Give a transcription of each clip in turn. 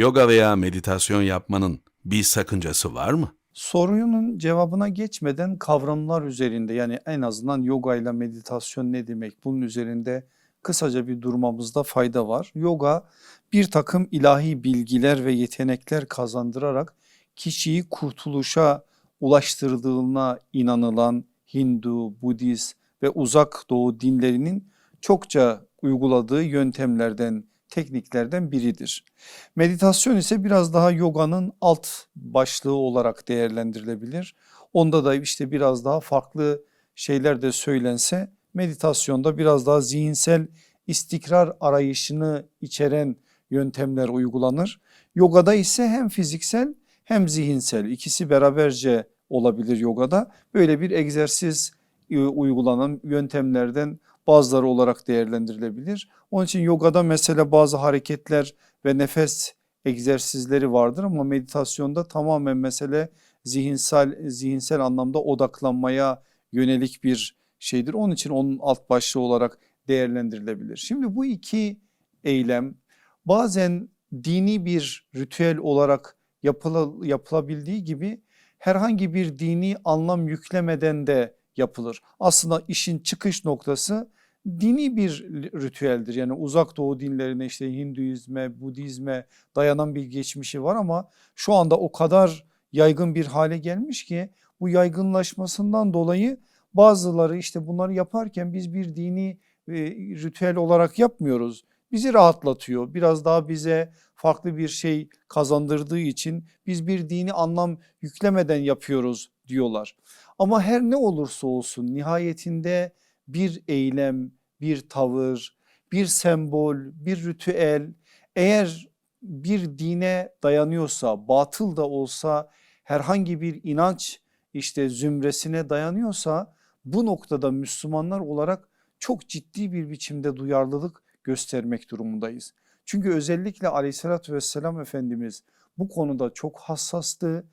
Yoga veya meditasyon yapmanın bir sakıncası var mı? Sorunun cevabına geçmeden kavramlar üzerinde yani en azından yoga ile meditasyon ne demek bunun üzerinde kısaca bir durmamızda fayda var. Yoga bir takım ilahi bilgiler ve yetenekler kazandırarak kişiyi kurtuluşa ulaştırdığına inanılan Hindu, Budist ve uzak doğu dinlerinin çokça uyguladığı yöntemlerden, tekniklerden biridir. Meditasyon ise biraz daha yoganın alt başlığı olarak değerlendirilebilir. Onda da işte biraz daha farklı şeyler de söylense meditasyonda biraz daha zihinsel istikrar arayışını içeren yöntemler uygulanır. Yogada ise hem fiziksel hem zihinsel ikisi beraberce olabilir yogada. Böyle bir egzersiz e, uygulanan yöntemlerden bazıları olarak değerlendirilebilir. Onun için yogada mesela bazı hareketler ve nefes egzersizleri vardır ama meditasyonda tamamen mesele zihinsel zihinsel anlamda odaklanmaya yönelik bir şeydir. Onun için onun alt başlığı olarak değerlendirilebilir. Şimdi bu iki eylem bazen dini bir ritüel olarak yapıla, yapılabildiği gibi herhangi bir dini anlam yüklemeden de yapılır. Aslında işin çıkış noktası dini bir ritüeldir. Yani uzak doğu dinlerine işte Hinduizme, Budizme dayanan bir geçmişi var ama şu anda o kadar yaygın bir hale gelmiş ki bu yaygınlaşmasından dolayı bazıları işte bunları yaparken biz bir dini e, ritüel olarak yapmıyoruz. Bizi rahatlatıyor. Biraz daha bize farklı bir şey kazandırdığı için biz bir dini anlam yüklemeden yapıyoruz diyorlar. Ama her ne olursa olsun nihayetinde bir eylem, bir tavır, bir sembol, bir ritüel eğer bir dine dayanıyorsa, batıl da olsa herhangi bir inanç işte zümresine dayanıyorsa bu noktada Müslümanlar olarak çok ciddi bir biçimde duyarlılık göstermek durumundayız. Çünkü özellikle aleyhissalatü vesselam Efendimiz bu konuda çok hassastı.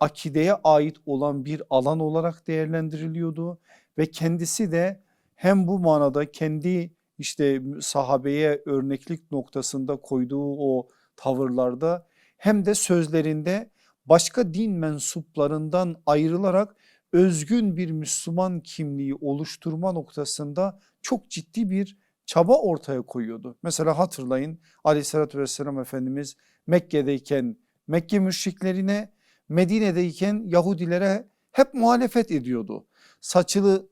Akideye ait olan bir alan olarak değerlendiriliyordu ve kendisi de hem bu manada kendi işte sahabeye örneklik noktasında koyduğu o tavırlarda hem de sözlerinde başka din mensuplarından ayrılarak özgün bir Müslüman kimliği oluşturma noktasında çok ciddi bir çaba ortaya koyuyordu. Mesela hatırlayın aleyhissalatü vesselam Efendimiz Mekke'deyken Mekke müşriklerine Medine'deyken Yahudilere hep muhalefet ediyordu. Saçını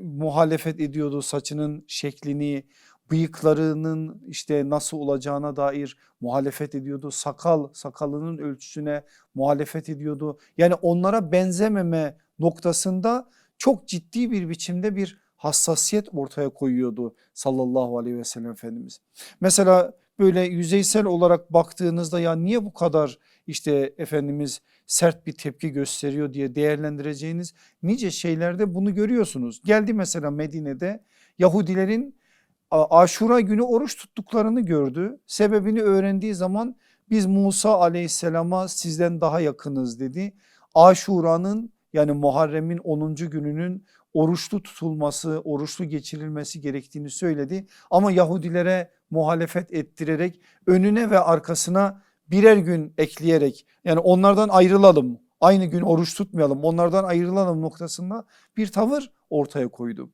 muhalefet ediyordu saçının şeklini bıyıklarının işte nasıl olacağına dair muhalefet ediyordu. Sakal sakalının ölçüsüne muhalefet ediyordu. Yani onlara benzememe noktasında çok ciddi bir biçimde bir hassasiyet ortaya koyuyordu sallallahu aleyhi ve sellem Efendimiz. Mesela böyle yüzeysel olarak baktığınızda ya niye bu kadar işte Efendimiz sert bir tepki gösteriyor diye değerlendireceğiniz nice şeylerde bunu görüyorsunuz. Geldi mesela Medine'de Yahudilerin Aşura günü oruç tuttuklarını gördü. Sebebini öğrendiği zaman biz Musa aleyhisselama sizden daha yakınız dedi. Aşura'nın yani Muharrem'in 10. gününün oruçlu tutulması, oruçlu geçirilmesi gerektiğini söyledi. Ama Yahudilere muhalefet ettirerek önüne ve arkasına birer gün ekleyerek yani onlardan ayrılalım aynı gün oruç tutmayalım onlardan ayrılalım noktasında bir tavır ortaya koydu.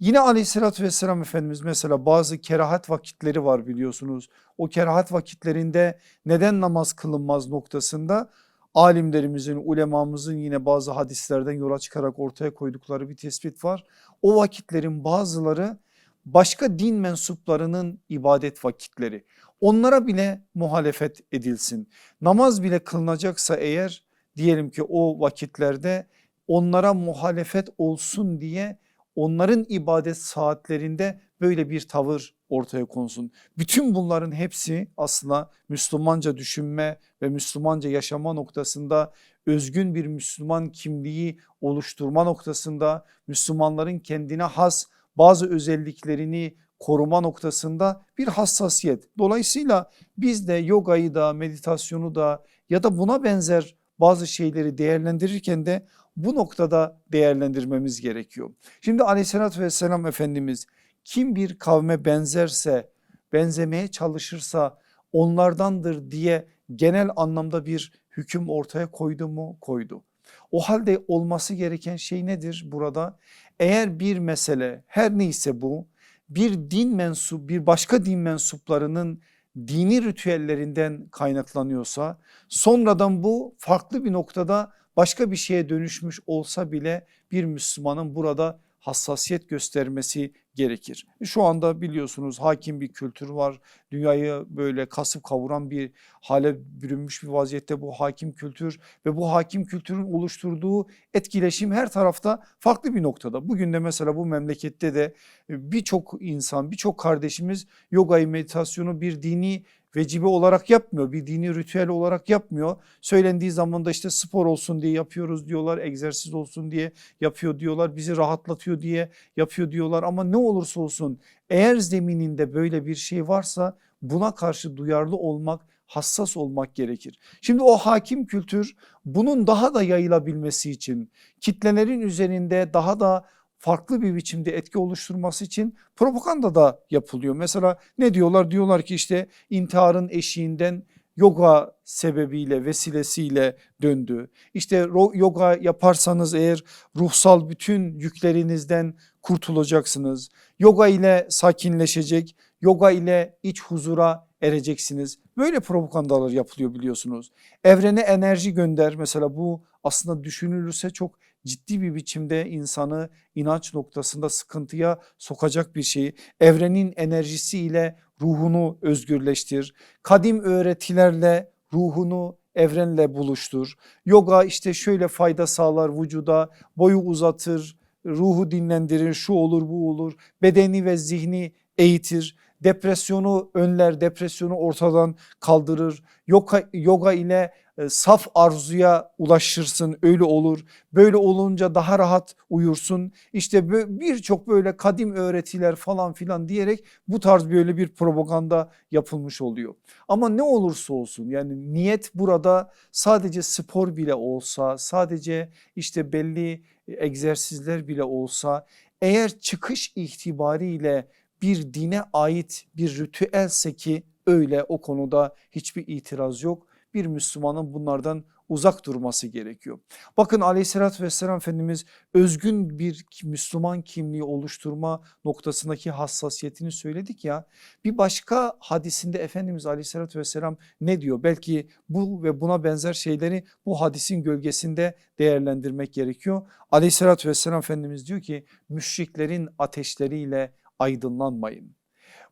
Yine aleyhissalatü vesselam Efendimiz mesela bazı kerahat vakitleri var biliyorsunuz. O kerahat vakitlerinde neden namaz kılınmaz noktasında alimlerimizin, ulemamızın yine bazı hadislerden yola çıkarak ortaya koydukları bir tespit var. O vakitlerin bazıları başka din mensuplarının ibadet vakitleri. Onlara bile muhalefet edilsin. Namaz bile kılınacaksa eğer diyelim ki o vakitlerde onlara muhalefet olsun diye onların ibadet saatlerinde böyle bir tavır ortaya konsun. Bütün bunların hepsi aslında Müslümanca düşünme ve Müslümanca yaşama noktasında özgün bir Müslüman kimliği oluşturma noktasında Müslümanların kendine has bazı özelliklerini koruma noktasında bir hassasiyet. Dolayısıyla biz de yogayı da meditasyonu da ya da buna benzer bazı şeyleri değerlendirirken de bu noktada değerlendirmemiz gerekiyor. Şimdi aleyhissalatü vesselam Efendimiz kim bir kavme benzerse benzemeye çalışırsa onlardandır diye genel anlamda bir hüküm ortaya koydu mu? Koydu. O halde olması gereken şey nedir burada? Eğer bir mesele her neyse bu bir din mensup bir başka din mensuplarının dini ritüellerinden kaynaklanıyorsa sonradan bu farklı bir noktada başka bir şeye dönüşmüş olsa bile bir Müslümanın burada hassasiyet göstermesi gerekir. Şu anda biliyorsunuz hakim bir kültür var. Dünyayı böyle kasıp kavuran bir hale bürünmüş bir vaziyette bu hakim kültür ve bu hakim kültürün oluşturduğu etkileşim her tarafta farklı bir noktada. Bugün de mesela bu memlekette de birçok insan birçok kardeşimiz yogayı meditasyonu bir dini vecibe olarak yapmıyor. Bir dini ritüel olarak yapmıyor. Söylendiği zaman da işte spor olsun diye yapıyoruz diyorlar. Egzersiz olsun diye yapıyor diyorlar. Bizi rahatlatıyor diye yapıyor diyorlar. Ama ne olursa olsun eğer zemininde böyle bir şey varsa buna karşı duyarlı olmak hassas olmak gerekir. Şimdi o hakim kültür bunun daha da yayılabilmesi için kitlelerin üzerinde daha da farklı bir biçimde etki oluşturması için propaganda da yapılıyor. Mesela ne diyorlar? Diyorlar ki işte intiharın eşiğinden yoga sebebiyle vesilesiyle döndü. İşte yoga yaparsanız eğer ruhsal bütün yüklerinizden kurtulacaksınız. Yoga ile sakinleşecek, yoga ile iç huzura ereceksiniz. Böyle propagandalar yapılıyor biliyorsunuz. Evrene enerji gönder mesela bu aslında düşünülürse çok ciddi bir biçimde insanı inanç noktasında sıkıntıya sokacak bir şey. Evrenin enerjisiyle ruhunu özgürleştir. Kadim öğretilerle ruhunu evrenle buluştur. Yoga işte şöyle fayda sağlar vücuda, boyu uzatır, ruhu dinlendirir, şu olur bu olur, bedeni ve zihni eğitir depresyonu önler, depresyonu ortadan kaldırır. Yoga, yoga ile e, saf arzuya ulaşırsın öyle olur. Böyle olunca daha rahat uyursun. İşte birçok böyle kadim öğretiler falan filan diyerek bu tarz böyle bir propaganda yapılmış oluyor. Ama ne olursa olsun yani niyet burada sadece spor bile olsa sadece işte belli egzersizler bile olsa eğer çıkış itibariyle bir dine ait bir ritüelse ki öyle o konuda hiçbir itiraz yok. Bir Müslümanın bunlardan uzak durması gerekiyor. Bakın aleyhissalatü vesselam Efendimiz özgün bir Müslüman kimliği oluşturma noktasındaki hassasiyetini söyledik ya. Bir başka hadisinde Efendimiz aleyhissalatü vesselam ne diyor? Belki bu ve buna benzer şeyleri bu hadisin gölgesinde değerlendirmek gerekiyor. Aleyhissalatü vesselam Efendimiz diyor ki müşriklerin ateşleriyle aydınlanmayın.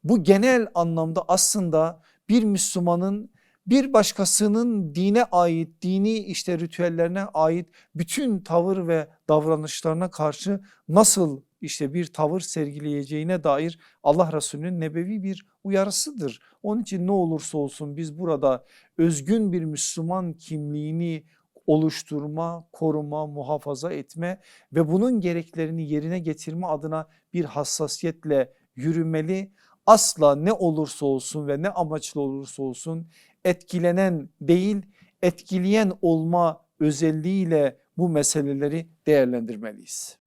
Bu genel anlamda aslında bir Müslümanın bir başkasının dine ait, dini işte ritüellerine ait bütün tavır ve davranışlarına karşı nasıl işte bir tavır sergileyeceğine dair Allah Resulü'nün nebevi bir uyarısıdır. Onun için ne olursa olsun biz burada özgün bir Müslüman kimliğini oluşturma, koruma, muhafaza etme ve bunun gereklerini yerine getirme adına bir hassasiyetle yürümeli. Asla ne olursa olsun ve ne amaçlı olursa olsun etkilenen değil etkileyen olma özelliğiyle bu meseleleri değerlendirmeliyiz.